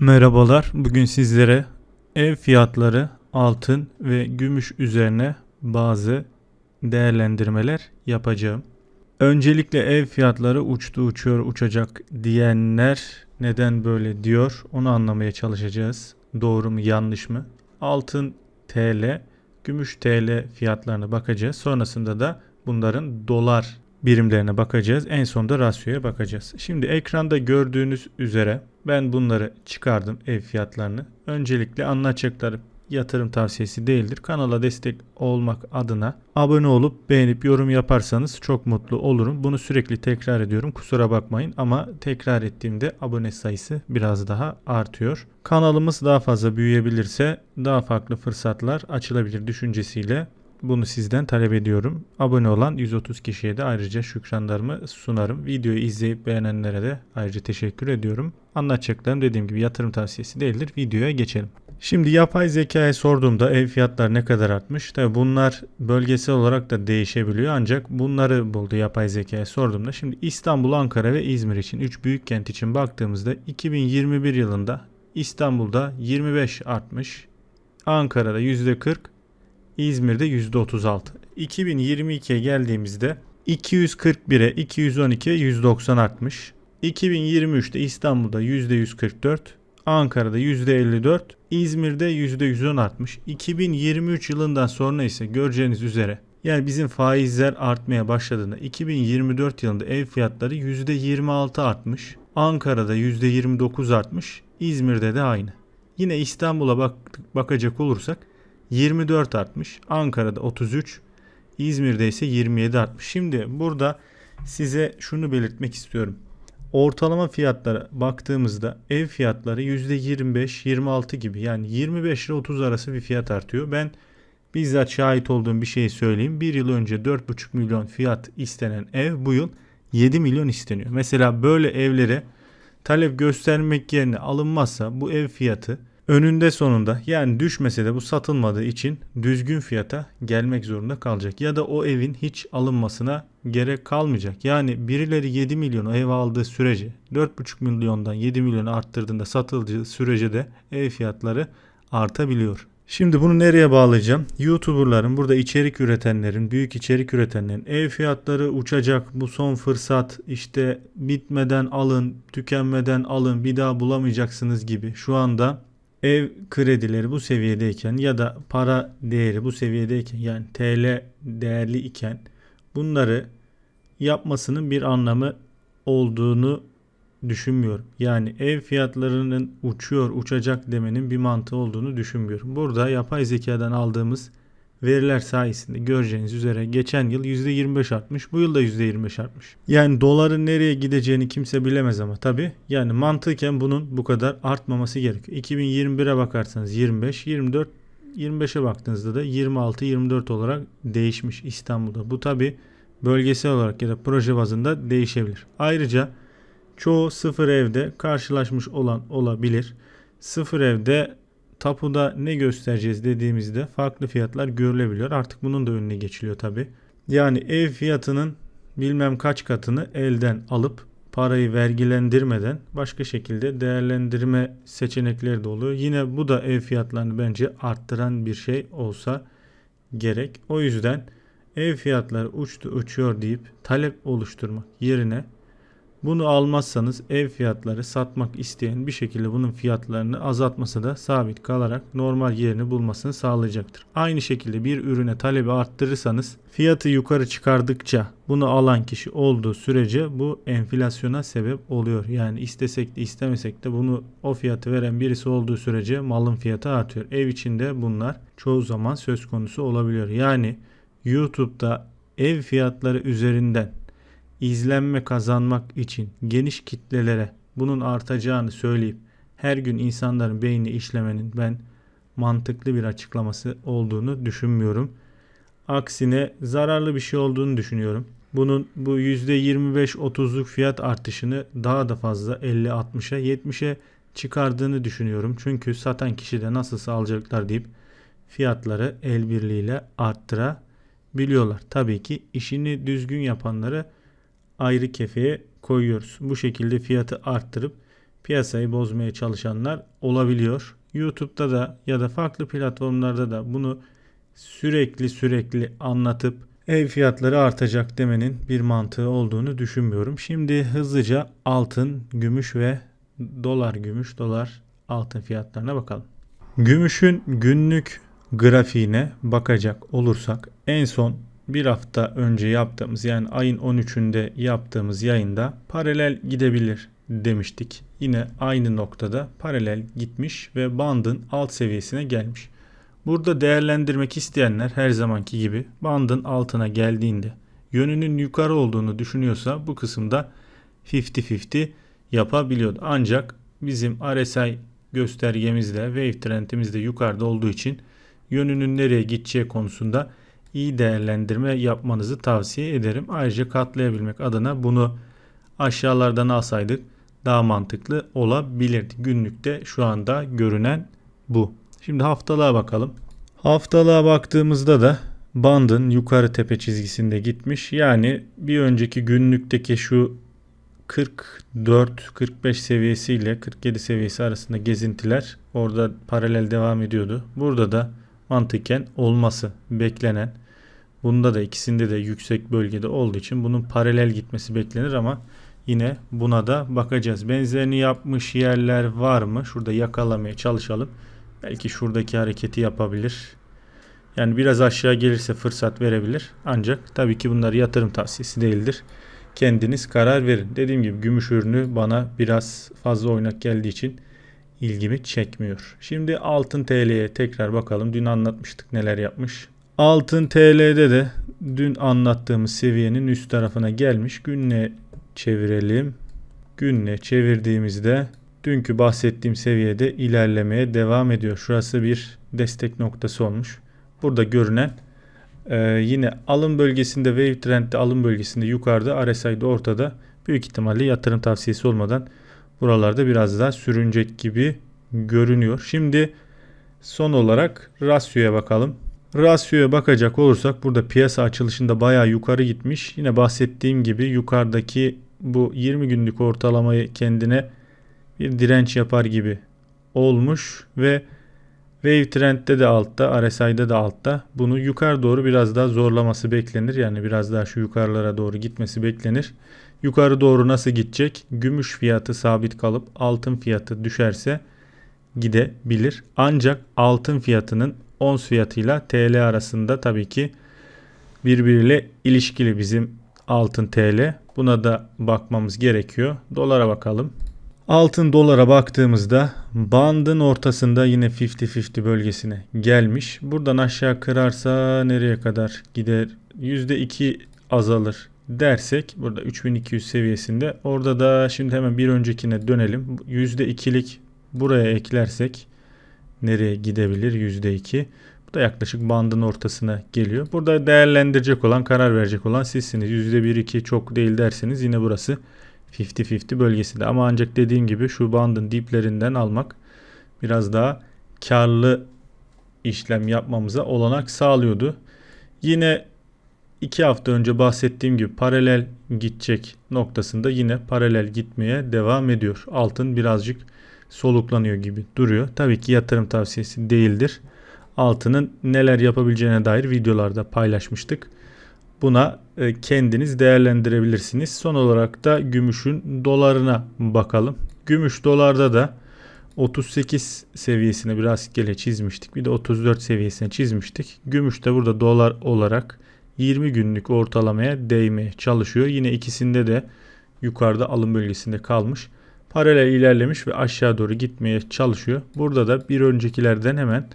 Merhabalar. Bugün sizlere ev fiyatları, altın ve gümüş üzerine bazı değerlendirmeler yapacağım. Öncelikle ev fiyatları uçtu uçuyor uçacak diyenler neden böyle diyor onu anlamaya çalışacağız. Doğru mu yanlış mı? Altın TL, gümüş TL fiyatlarına bakacağız. Sonrasında da bunların dolar birimlerine bakacağız. En sonunda rasyoya bakacağız. Şimdi ekranda gördüğünüz üzere ben bunları çıkardım ev fiyatlarını. Öncelikle anlatacaklarım yatırım tavsiyesi değildir. Kanala destek olmak adına abone olup beğenip yorum yaparsanız çok mutlu olurum. Bunu sürekli tekrar ediyorum. Kusura bakmayın ama tekrar ettiğimde abone sayısı biraz daha artıyor. Kanalımız daha fazla büyüyebilirse daha farklı fırsatlar açılabilir düşüncesiyle bunu sizden talep ediyorum. Abone olan 130 kişiye de ayrıca şükranlarımı sunarım. Videoyu izleyip beğenenlere de ayrıca teşekkür ediyorum. Anlatacaklarım dediğim gibi yatırım tavsiyesi değildir. Videoya geçelim. Şimdi yapay zekaya sorduğumda ev fiyatları ne kadar artmış? Tabi bunlar bölgesel olarak da değişebiliyor ancak bunları buldu yapay zekaya sorduğumda. Şimdi İstanbul, Ankara ve İzmir için 3 büyük kent için baktığımızda 2021 yılında İstanbul'da 25 artmış. Ankara'da %40, İzmir'de %36. 2022'ye geldiğimizde 241'e 212'ye 190 artmış. 2023'te İstanbul'da %144, Ankara'da %54, İzmir'de %110 artmış. 2023 yılından sonra ise göreceğiniz üzere yani bizim faizler artmaya başladığında 2024 yılında ev fiyatları %26 artmış. Ankara'da %29 artmış. İzmir'de de aynı. Yine İstanbul'a bak bakacak olursak 24 artmış. Ankara'da 33, İzmir'de ise 27 artmış. Şimdi burada size şunu belirtmek istiyorum. Ortalama fiyatlara baktığımızda ev fiyatları %25-26 gibi yani 25 ile 30 arası bir fiyat artıyor. Ben bizzat şahit olduğum bir şeyi söyleyeyim. Bir yıl önce 4,5 milyon fiyat istenen ev bu yıl 7 milyon isteniyor. Mesela böyle evlere talep göstermek yerine alınmazsa bu ev fiyatı önünde sonunda yani düşmese de bu satılmadığı için düzgün fiyata gelmek zorunda kalacak. Ya da o evin hiç alınmasına gerek kalmayacak. Yani birileri 7 milyon ev aldığı sürece 4,5 milyondan 7 milyon arttırdığında satıldığı sürece de ev fiyatları artabiliyor. Şimdi bunu nereye bağlayacağım? YouTuber'ların, burada içerik üretenlerin, büyük içerik üretenlerin ev fiyatları uçacak, bu son fırsat, işte bitmeden alın, tükenmeden alın, bir daha bulamayacaksınız gibi şu anda ev kredileri bu seviyedeyken ya da para değeri bu seviyedeyken yani TL değerli iken bunları yapmasının bir anlamı olduğunu düşünmüyorum. Yani ev fiyatlarının uçuyor, uçacak demenin bir mantığı olduğunu düşünmüyorum. Burada yapay zekadan aldığımız veriler sayesinde göreceğiniz üzere geçen yıl %25 artmış. Bu yıl da %25 artmış. Yani doların nereye gideceğini kimse bilemez ama tabi yani mantıken bunun bu kadar artmaması gerekiyor. 2021'e bakarsanız 25, 24, 25'e baktığınızda da 26-24 olarak değişmiş İstanbul'da. Bu tabi bölgesel olarak ya da proje bazında değişebilir. Ayrıca çoğu sıfır evde karşılaşmış olan olabilir. Sıfır evde tapuda ne göstereceğiz dediğimizde farklı fiyatlar görülebiliyor. Artık bunun da önüne geçiliyor tabi. Yani ev fiyatının bilmem kaç katını elden alıp parayı vergilendirmeden başka şekilde değerlendirme seçenekleri de oluyor. Yine bu da ev fiyatlarını bence arttıran bir şey olsa gerek. O yüzden ev fiyatları uçtu uçuyor deyip talep oluşturmak yerine bunu almazsanız ev fiyatları satmak isteyen bir şekilde bunun fiyatlarını azaltması da sabit kalarak normal yerini bulmasını sağlayacaktır. Aynı şekilde bir ürüne talebi arttırırsanız fiyatı yukarı çıkardıkça bunu alan kişi olduğu sürece bu enflasyona sebep oluyor. Yani istesek de istemesek de bunu o fiyatı veren birisi olduğu sürece malın fiyatı artıyor. Ev içinde bunlar çoğu zaman söz konusu olabiliyor. Yani YouTube'da ev fiyatları üzerinden izlenme kazanmak için geniş kitlelere bunun artacağını söyleyip her gün insanların beyni işlemenin ben mantıklı bir açıklaması olduğunu düşünmüyorum. Aksine zararlı bir şey olduğunu düşünüyorum. Bunun bu %25-30'luk fiyat artışını daha da fazla 50-60'a 70'e çıkardığını düşünüyorum. Çünkü satan kişi de nasıl alacaklar deyip fiyatları el birliğiyle arttırabiliyorlar. Tabii ki işini düzgün yapanları ayrı kefeye koyuyoruz. Bu şekilde fiyatı arttırıp piyasayı bozmaya çalışanlar olabiliyor. YouTube'da da ya da farklı platformlarda da bunu sürekli sürekli anlatıp ev fiyatları artacak demenin bir mantığı olduğunu düşünmüyorum. Şimdi hızlıca altın, gümüş ve dolar gümüş, dolar altın fiyatlarına bakalım. Gümüşün günlük grafiğine bakacak olursak en son bir hafta önce yaptığımız yani ayın 13'ünde yaptığımız yayında paralel gidebilir demiştik. Yine aynı noktada paralel gitmiş ve bandın alt seviyesine gelmiş. Burada değerlendirmek isteyenler her zamanki gibi bandın altına geldiğinde yönünün yukarı olduğunu düşünüyorsa bu kısımda 50-50 yapabiliyordu. Ancak bizim RSI göstergemizde wave trendimiz de yukarıda olduğu için yönünün nereye gideceği konusunda iyi değerlendirme yapmanızı tavsiye ederim. Ayrıca katlayabilmek adına bunu aşağılardan alsaydık daha mantıklı olabilirdi. Günlükte şu anda görünen bu. Şimdi haftalığa bakalım. Haftalığa baktığımızda da bandın yukarı tepe çizgisinde gitmiş. Yani bir önceki günlükteki şu 44-45 seviyesiyle 47 seviyesi arasında gezintiler orada paralel devam ediyordu. Burada da mantıken olması beklenen bunda da ikisinde de yüksek bölgede olduğu için bunun paralel gitmesi beklenir ama yine buna da bakacağız. Benzerini yapmış yerler var mı? Şurada yakalamaya çalışalım. Belki şuradaki hareketi yapabilir. Yani biraz aşağı gelirse fırsat verebilir. Ancak tabii ki bunlar yatırım tavsiyesi değildir. Kendiniz karar verin. Dediğim gibi gümüş ürünü bana biraz fazla oynak geldiği için ilgimi çekmiyor. Şimdi altın TL'ye tekrar bakalım. Dün anlatmıştık neler yapmış. Altın TL'de de dün anlattığımız seviyenin üst tarafına gelmiş. Günle çevirelim. Günle çevirdiğimizde dünkü bahsettiğim seviyede ilerlemeye devam ediyor. Şurası bir destek noktası olmuş. Burada görünen e, yine alım bölgesinde wave trendde alım bölgesinde yukarıda RSI'de ortada büyük ihtimalle yatırım tavsiyesi olmadan buralarda biraz daha sürünecek gibi görünüyor. Şimdi son olarak rasyoya bakalım. Rasyoya bakacak olursak burada piyasa açılışında bayağı yukarı gitmiş. Yine bahsettiğim gibi yukarıdaki bu 20 günlük ortalamayı kendine bir direnç yapar gibi olmuş ve Wave Trend'de de altta, RSI'de de altta. Bunu yukarı doğru biraz daha zorlaması beklenir. Yani biraz daha şu yukarılara doğru gitmesi beklenir. Yukarı doğru nasıl gidecek? Gümüş fiyatı sabit kalıp altın fiyatı düşerse gidebilir. Ancak altın fiyatının ons fiyatıyla TL arasında tabii ki birbiriyle ilişkili bizim altın TL. Buna da bakmamız gerekiyor. Dolara bakalım. Altın dolara baktığımızda bandın ortasında yine 50-50 bölgesine gelmiş. Buradan aşağı kırarsa nereye kadar gider? %2 azalır dersek burada 3200 seviyesinde. Orada da şimdi hemen bir öncekine dönelim. %2'lik buraya eklersek nereye gidebilir? %2. Bu da yaklaşık bandın ortasına geliyor. Burada değerlendirecek olan, karar verecek olan sizsiniz. %1-2 çok değil derseniz yine burası 50-50 bölgesinde. Ama ancak dediğim gibi şu bandın diplerinden almak biraz daha karlı işlem yapmamıza olanak sağlıyordu. Yine 2 hafta önce bahsettiğim gibi paralel gidecek noktasında yine paralel gitmeye devam ediyor. Altın birazcık soluklanıyor gibi duruyor. Tabii ki yatırım tavsiyesi değildir. Altının neler yapabileceğine dair videolarda paylaşmıştık. Buna e, kendiniz değerlendirebilirsiniz. Son olarak da gümüşün dolarına bakalım. Gümüş dolarda da 38 seviyesini biraz gele çizmiştik. Bir de 34 seviyesine çizmiştik. Gümüş de burada dolar olarak 20 günlük ortalamaya değmeye çalışıyor. Yine ikisinde de yukarıda alım bölgesinde kalmış. Paralel ilerlemiş ve aşağı doğru gitmeye çalışıyor. Burada da bir öncekilerden hemen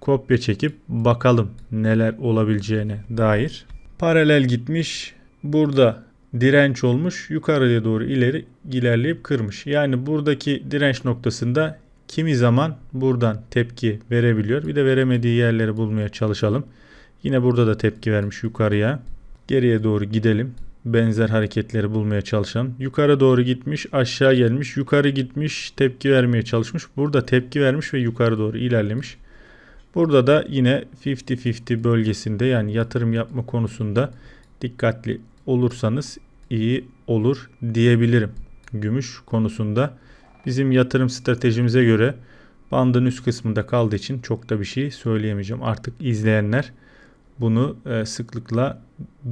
kopya çekip bakalım neler olabileceğine dair. Paralel gitmiş. Burada direnç olmuş. Yukarıya doğru ileri ilerleyip kırmış. Yani buradaki direnç noktasında kimi zaman buradan tepki verebiliyor. Bir de veremediği yerleri bulmaya çalışalım. Yine burada da tepki vermiş yukarıya. Geriye doğru gidelim. Benzer hareketleri bulmaya çalışalım. Yukarı doğru gitmiş, aşağı gelmiş, yukarı gitmiş, tepki vermeye çalışmış. Burada tepki vermiş ve yukarı doğru ilerlemiş. Burada da yine 50-50 bölgesinde yani yatırım yapma konusunda dikkatli olursanız iyi olur diyebilirim. Gümüş konusunda Bizim yatırım stratejimize göre bandın üst kısmında kaldığı için çok da bir şey söyleyemeyeceğim. Artık izleyenler bunu e, sıklıkla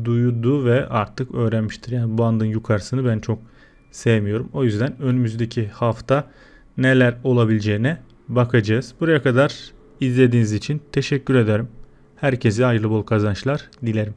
duydu ve artık öğrenmiştir. Yani bandın yukarısını ben çok sevmiyorum. O yüzden önümüzdeki hafta neler olabileceğine bakacağız. Buraya kadar izlediğiniz için teşekkür ederim. Herkese hayırlı bol kazançlar dilerim.